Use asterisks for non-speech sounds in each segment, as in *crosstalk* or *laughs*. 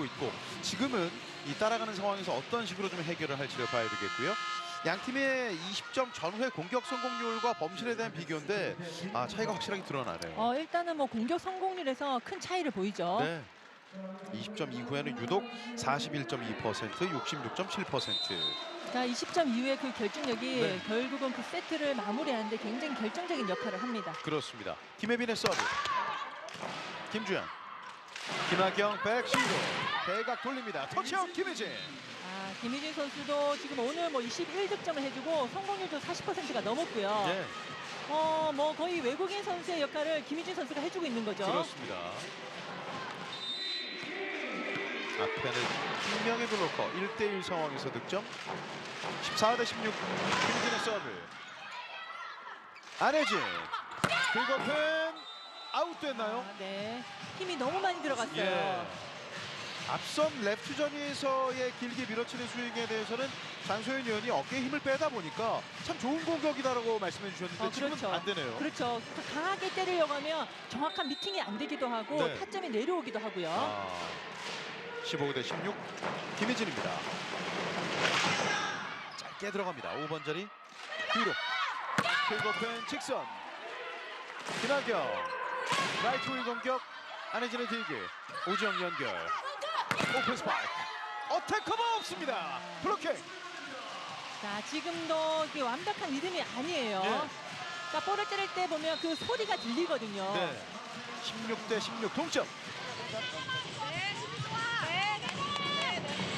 앞서고 있고 지금은 이 따라가는 상황에서 어떤 식으로 좀 해결을 할지를 봐야 되겠고요. 양 팀의 20점 전후의 공격 성공률과 범실에 대한 비교인데 아 차이가 확실하게 드러나네요. 어, 일단은 뭐 공격 성공률에서 큰 차이를 보이죠. 네. 20점 이후에는 유독 41.2%, 66.7%. 자, 20점 이후에 그 결정력이 네. 결국은 그 세트를 마무리하는데 굉장히 결정적인 역할을 합니다. 그렇습니다. 김혜빈의 서브. 김주현. 김학경 백시로 대각 돌립니다. 터치아웃 김혜진. 아, 김희진 선수도 지금 오늘 뭐 21득점을 해주고 성공률도 40%가 넘었고요. 예, 어, 뭐 거의 외국인 선수의 역할을 김희진 선수가 해주고 있는 거죠. 그렇습니다. 앞에는 김명의 블로커 1대1 상황에서 득점. 14대 16. 김진의 서브. 안혜진. 그것은 아웃됐나요? 아, 네. 힘이 너무 많이 들어갔어요. 예. 앞선 레프트전에서의 길게 밀어치는 스윙에 대해서는 장소연 의원이 어깨에 힘을 빼다 보니까 참 좋은 공격이다라고 말씀해 주셨는데 어, 지금은 그렇죠. 안 되네요. 그렇죠. 강하게 때리려고 하면 정확한 미팅이 안 되기도 하고 네. 타점이 내려오기도 하고요. 아, 15 대 16 김혜진입니다. 짧게 들어갑니다. 5번 자리 뒤로 킬고펜 직선 김학경 라이트 윙 공격 안혜진의 뒤기 오지영 연결 오픈 스파이크 어택 커버 없습니다. 블로킹 자, 지금도 이게 완벽한 리듬이 아니에요. 예. 자, 볼을 때릴 때 보면 그 소리가 들리거든요. 네. 16대 16 동점.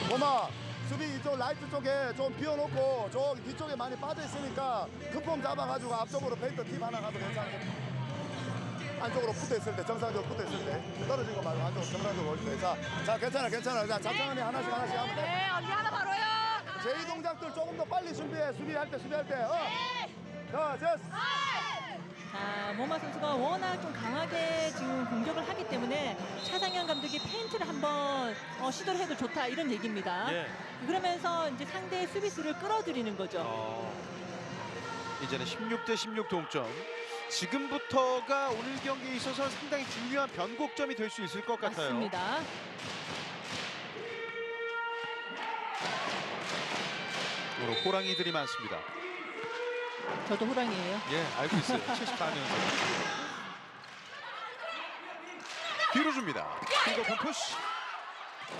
고마 수비 이쪽 라이트 쪽에 좀 비워놓고 저 뒤쪽에 많이 빠져 있으니까 큰폼 잡아가지고 앞쪽으로 페인트 팁 하나 가도 괜찮아요. 안쪽으로 붙어 있을 때 정상적으로 붙어 있을 때 떨어진 거 말고 안쪽으로 정상적으로 올 때. 자, 자 괜찮아 괜찮아. 자 천천히 하나씩 하나씩 하면 돼. 네, 언니 하나 바로요. 제이 동작들 조금 더 빨리 준비해. 수비할 때 수비할 때. 어. 자, 제스. 자, 모마 선수가 워낙 좀 강하게 지금 공격을 하기 때문에 차상현 감독이 페인트를 한번 어, 시도를 해도 좋다 이런 얘기입니다. 예. 그러면서 이제 상대의 수비수를 끌어들이는 거죠. 어, 이제는 16 대 16 동점. 지금부터가 오늘 경기에 있어서 상당히 중요한 변곡점이 될 수 있을 것 같아요. 맞습니다. 호랑이들이 많습니다. 저도 호랑이에요. 예, 알고 있어요. *laughs* 74년생. 뒤로 줍니다. 킹거폰 푸시.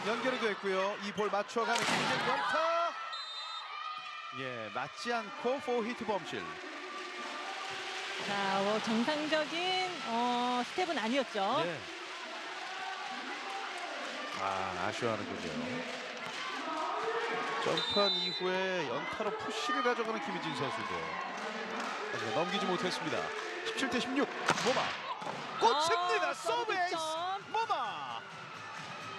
연결이 됐고요. 이 볼 맞춰가는 김진 연타. 예, 맞지 않고 포 히트 범실. 자, 어, 정상적인 어, 스텝은 아니었죠. 예. 아, 아쉬워하는군요. 점프한 이후에 연타로 푸시를 가져가는 김희진 선수인데요. 하지만 넘기지 못했습니다. 17대 16. 모마. 꽂힙니다. 아, 서브 에이스.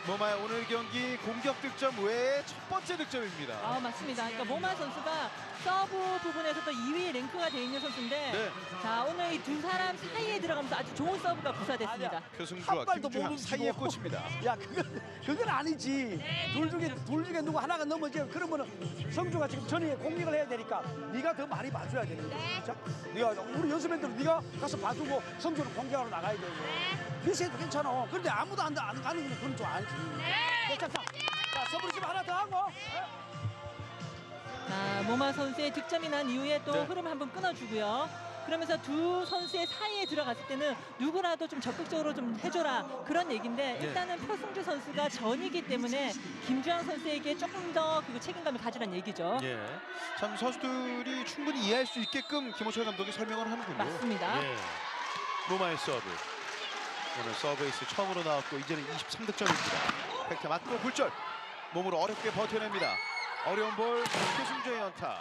모마. 모마의 오늘 경기 공격 득점 외에 첫 번째 득점입니다. 아, 맞습니다. 그러니까 모마 선수가 서브 부분에서도 2위 랭크가 돼 있는 선수인데 네. 자, 오늘 이 두 사람 사이에 들어가면서 아주 좋은 서브가 부사됐습니다. 표승주와 한 발도 김주환 못 사이에 움직이고. 꽂힙니다. *laughs* 야 그건 그건 아니지. 둘 중에 둘 중에 누구 하나가 넘어지면 그러면은 성주가 지금 전에 공격을 해야 되니까 네가 더 많이 봐줘야 되는 거야. 자, 네가 우리 연습생들 네가 가서 봐주고 성주는 공격하러 나가야 되고. 비세도 괜찮아. 그런데 아무도 안, 안 가는 건 그건 좀 아니지. 괜찮다. 자 서브리 집 하나 더 하고. 어? 자, 모마 선수의 득점이 난 이후에 또 네. 흐름 한번 끊어주고요. 그러면서 두 선수의 사이에 들어갔을 때는 누구라도 좀 적극적으로 좀 해줘라 그런 얘기인데 네. 일단은 표승주 선수가 전이기 때문에 김주환 선수에게 조금 더 그 책임감을 가지란 얘기죠. 예. 참 선수들이 충분히 이해할 수 있게끔 김호철 감독이 설명을 하는군요. 맞습니다. 예. 로마의 서브. 오늘 서브에이스 처음으로 나왔고 이제는 23득점입니다. 팩트 맞고 굴절. 몸으로 어렵게 버텨냅니다. 어려운 볼 표승주의 연타.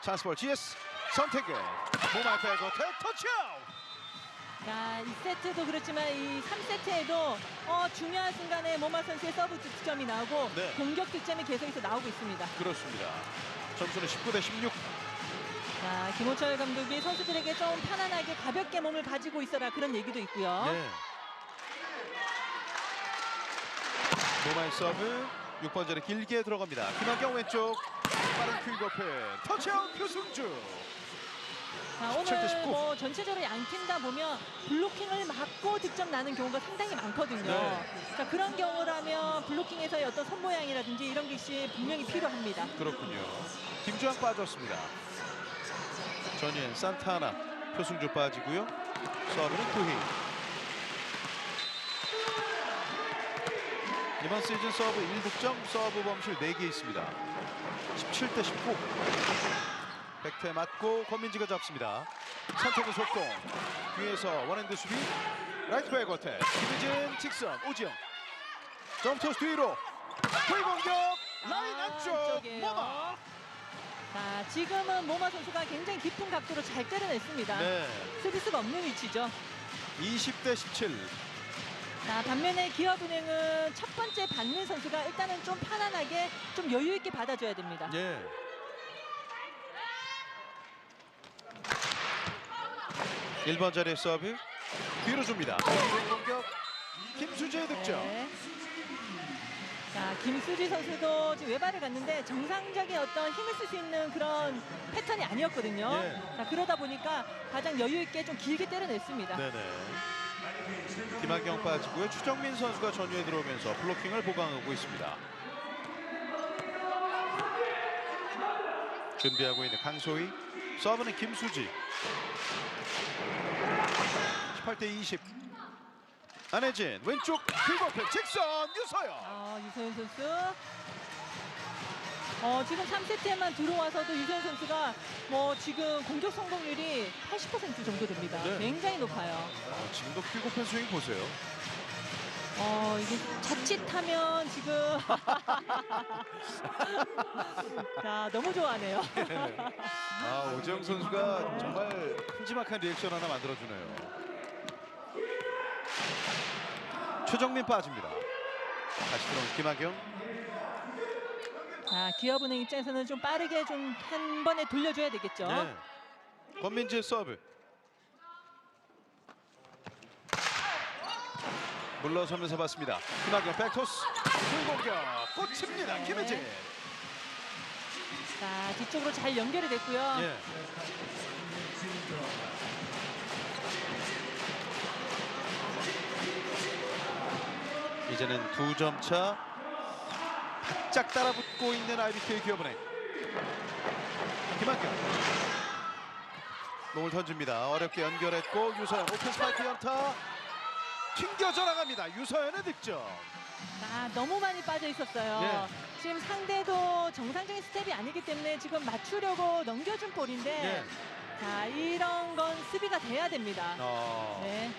찬스볼 GS 선택은 모마의 백어택 터치아웃. 자, 이 세트도 그렇지만 이 3세트에도 어, 중요한 순간에 모마 선수의 서브 득점이 나오고 네. 공격 득점이 계속해서 나오고 있습니다. 그렇습니다. 점수는 19 대 16. 자, 김호철 감독이 선수들에게 좀 편안하게 가볍게 몸을 가지고 있어라 그런 얘기도 있고요. 네. 모마의 서브 6번 전에 길게 들어갑니다. 김학경 왼쪽 빠른 퀵오펜 터치아웃 표승주 자, 17대 오늘 19. 뭐 전체적으로 양팀 다 보면 블로킹을 맞고 득점 나는 경우가 상당히 많거든요. 네. 자, 그런 경우라면 블로킹에서의 어떤 선모양이라든지 이런 것이 분명히 필요합니다. 그렇군요. 김주환 빠졌습니다. 전현 산타나 표승주 빠지고요. 서브는 투희. 이번 시즌 서브 1득점, 서브 범실 4개 있습니다. 17대 19. 백태 맞고 권민지가 잡습니다. 선택은 속공. 뒤에서 원핸드 수비. 라이트 백 어택. 김희진 직선 오지영. 점토스 뒤로. 후위 공격. 라인 아, 안쪽. 모마. 자, 지금은 모마 선수가 굉장히 깊은 각도로 잘 때려냈습니다. 네. 수비수가 없는 위치죠. 20대 17. 자, 반면에 기업은행은 첫 번째 받는 선수가 일단은 좀 편안하게 좀 여유 있게 받아줘야 됩니다. 예. 일 번 자리의 서브 뒤로 줍니다. 공격 김수재의 득점. 네. 자, 김수지 선수도 지금 외발을 갔는데 정상적인 어떤 힘을 쓸 수 있는 그런 패턴이 아니었거든요. 예. 자, 그러다 보니까 가장 여유 있게 좀 길게 때려냈습니다. 네네. 김학경 빠지고요. 추정민 선수가 전위에 들어오면서 블로킹을 보강하고 있습니다. 준비하고 있는 강소희. 서브는 김수지. 18대 20. 안혜진 왼쪽 킬버펜 직선 유서연. 아, 유소연 선수. 어, 지금 3세트에만 들어와서도 유소연 선수가 뭐 지금 공격 성공률이 80% 정도 됩니다. 네. 굉장히 높아요. 어, 지금도 킬버펜 스윙 보세요. 어, 이게 자칫하면 지금 *laughs* 자, 너무 좋아하네요. *laughs* 아 오재영 선수가 정말 큼지막한 리액션 하나 만들어주네요. 최정민 빠집니다. 다시 들어온 김학경. 자, 기업은행 입장에서는 좀 빠르게 좀 한 번에 돌려줘야 되겠죠. 네. 권민지의 서브. 물러서면서 봤습니다. 김학경 백토스. 풀공격 꽂힙니다. 김혜진. 자, 뒤쪽으로 잘 연결이 됐고요. 예. 이제는 두 점 차. 바짝 따라붙고 있는 IBK 기업은행. 김학경. 몸을 던집니다. 어렵게 연결했고 유서연 오픈 스파이크 연타. 튕겨져 나갑니다. 유서연의 득점. 아, 너무 많이 빠져 있었어요. 예. 지금 상대도 정상적인 스텝이 아니기 때문에 지금 맞추려고 넘겨준 볼인데 예. 자, 이런 건 수비가 돼야 됩니다. 어. 네.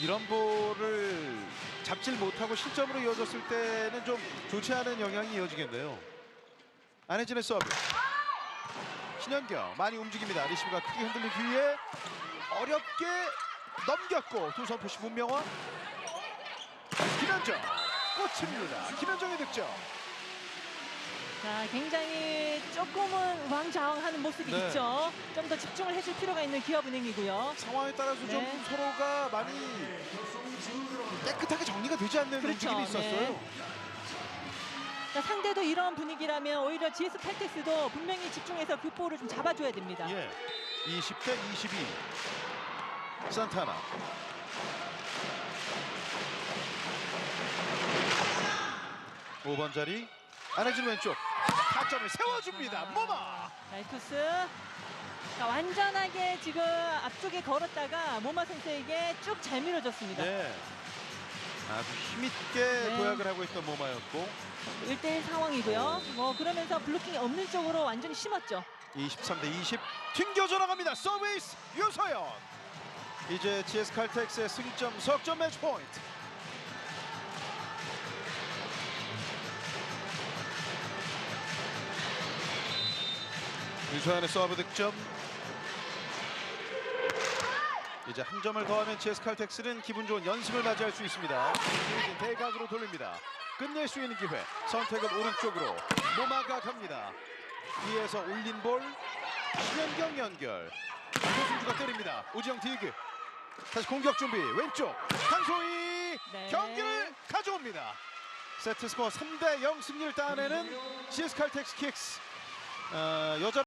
이런 볼을 잡질 못하고 실점으로 이어졌을 때는 좀 좋지 않은 영향이 이어지겠네요. 안혜진의 서브. 신현경 많이 움직입니다. 리시브가 크게 흔들린 뒤에 어렵게 넘겼고 두 선포시 문명화. 김현정 꽂힙니다. 김현정의 득점. 자, 굉장히 조금은 왕좌왕하는 모습이 네. 있죠. 좀 더 집중을 해줄 필요가 있는 기업은행이고요. 상황에 따라서 좀 네. 서로가 많이 깨끗하게 정리가 되지 않는 그렇죠. 움직임이 있었어요. 네. 자, 상대도 이런 분위기라면 오히려 GS 칼텍스도 분명히 집중해서 그 볼을 좀 잡아줘야 됩니다. 예. 20대 22. 산타나. 오번 자리 안혜진 왼쪽 타점을 세워줍니다. 모마. 라이투스. 자, 완전하게 지금 앞쪽에 걸었다가 모마 선수에게 쭉 잘 밀어줬습니다. 네. 아주 힘있게 네. 도약을 하고 있던 모마였고 1대1 상황이고요. 뭐 그러면서 블로킹이 없는 쪽으로 완전히 심었죠. 23 대 20 튕겨져 나갑니다. 서비스 유서연. 이제 GS 칼텍스의 승점 석점 매치 포인트. 유서연의 서브 득점. 이제 한 점을 더하면 GS 칼텍스는 기분 좋은 연승을 맞이할 수 있습니다. 대각으로 돌립니다. 끝낼 수 있는 기회. 선택은 오른쪽으로 모마가 갑니다. 위에서 올린 볼 신현경 연결 조승주가 때립니다 우지영 디그 다시 공격 준비 왼쪽 한소희 네. 경기를 가져옵니다 세트 스코어 3대 0 승리를 따내는 GS 칼텍스 킥스 어, 여자